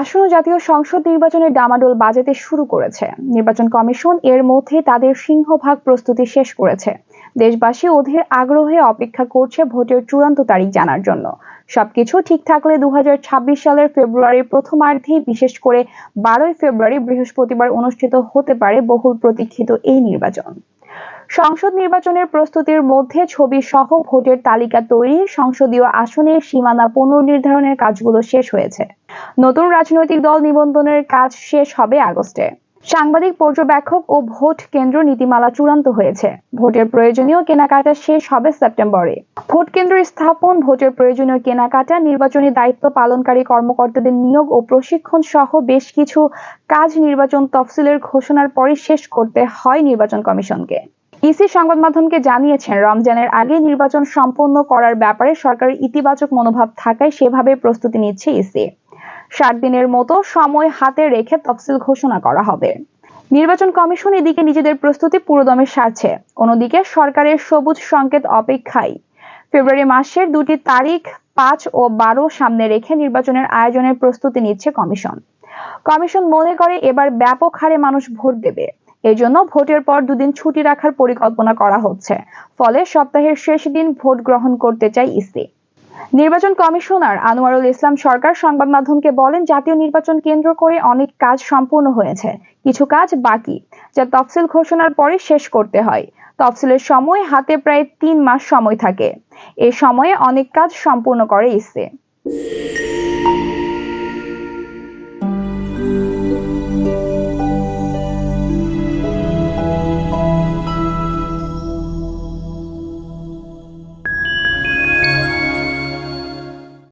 আসন্ন জাতীয় সংসদ নির্বাচনের ডামাডোল বাজেতে শুরু করেছে। নির্বাচন কমিশন এর মধ্যে তাদের সিংহভাগ প্রস্তুতি শেষ করেছে। দেশবাসী অধীর আগ্রহে অপেক্ষা করছে ভোটের চূড়ান্ত তারিখ জানার জন্য। সবকিছু ঠিক থাকলে দু হাজার ছাব্বিশ সালের ফেব্রুয়ারির প্রথমার্ধেই বিশেষ করে বারোই ফেব্রুয়ারি বৃহস্পতিবার অনুষ্ঠিত হতে পারে বহুল প্রতীক্ষিত এই নির্বাচন। সংসদ নির্বাচনের প্রস্তুতির মধ্যে ছবি সহ ভোটের তালিকা তৈরি, সংসদীয় আসনের সীমানা পুনর্নির্ধারণের কাজগুলো শেষ হয়েছে। নতুন রাজনৈতিক দল নিবন্ধনের কাজ শেষ হবে আগস্টে। সাংবাদিক, পর্যবেক্ষক ও ভোট কেন্দ্র নীতিমালা চূড়ান্ত হয়েছে। ভোটের প্রয়োজনীয় কেনাকাটা শেষ হবে সেপ্টেম্বরে। ভোট কেন্দ্র স্থাপন, ভোটের প্রয়োজনীয় কেনাকাটা, নির্বাচনী দায়িত্ব পালনকারী কর্মকর্তাদের নিয়োগ ও প্রশিক্ষণ সহ বেশ কিছু কাজ নির্বাচন তফসিলের ঘোষণার পরই শেষ করতে হয় নির্বাচন কমিশনকে। ইসি সংবাদ মাধ্যমকে জানিয়েছেন, রমজানের আগে নির্বাচন সম্পন্ন করার ব্যাপারে সরকারের ইতিবাচক মনোভাব থাকায় সেভাবে প্রস্তুতি নিচ্ছে ইসি। ষাট দিনের মতো সময় হাতে রেখে তফসিল ঘোষণা করা হবে। নির্বাচন কমিশন এদিকে নিজেদের প্রস্তুতি পুরোদমে সারছে। অন্যদিকে সরকারের সবুজ সংকেত অপেক্ষায় ফেব্রুয়ারি মাসের দুটি তারিখ, পাঁচ ও বারো সামনে রেখে নির্বাচনের আয়োজনের প্রস্তুতি নিচ্ছে কমিশন। কমিশন মনে করে এবার ব্যাপক হারে মানুষ ভোট দেবে। এজন্য ভোটের পর দুদিন ছুটি রাখার পরিকল্পনা করা হচ্ছে। ফলে সপ্তাহের শেষ দিন ভোট গ্রহণ করতে চায় ইসি। নির্বাচন কমিশনার আনোয়ারুল ইসলাম সরকার সংবাদ মাধ্যমকে বলেন, জাতীয় নির্বাচন কেন্দ্র করে অনেক কাজ সম্পূর্ণ হয়েছে। কিছু কাজ বাকি, যা তফসিল ঘোষণার পরে শেষ করতে হয়। তফসিলের সময় হাতে প্রায় তিন মাস সময় থাকে। এ সময়ে অনেক কাজ সম্পূর্ণ করে ইসি।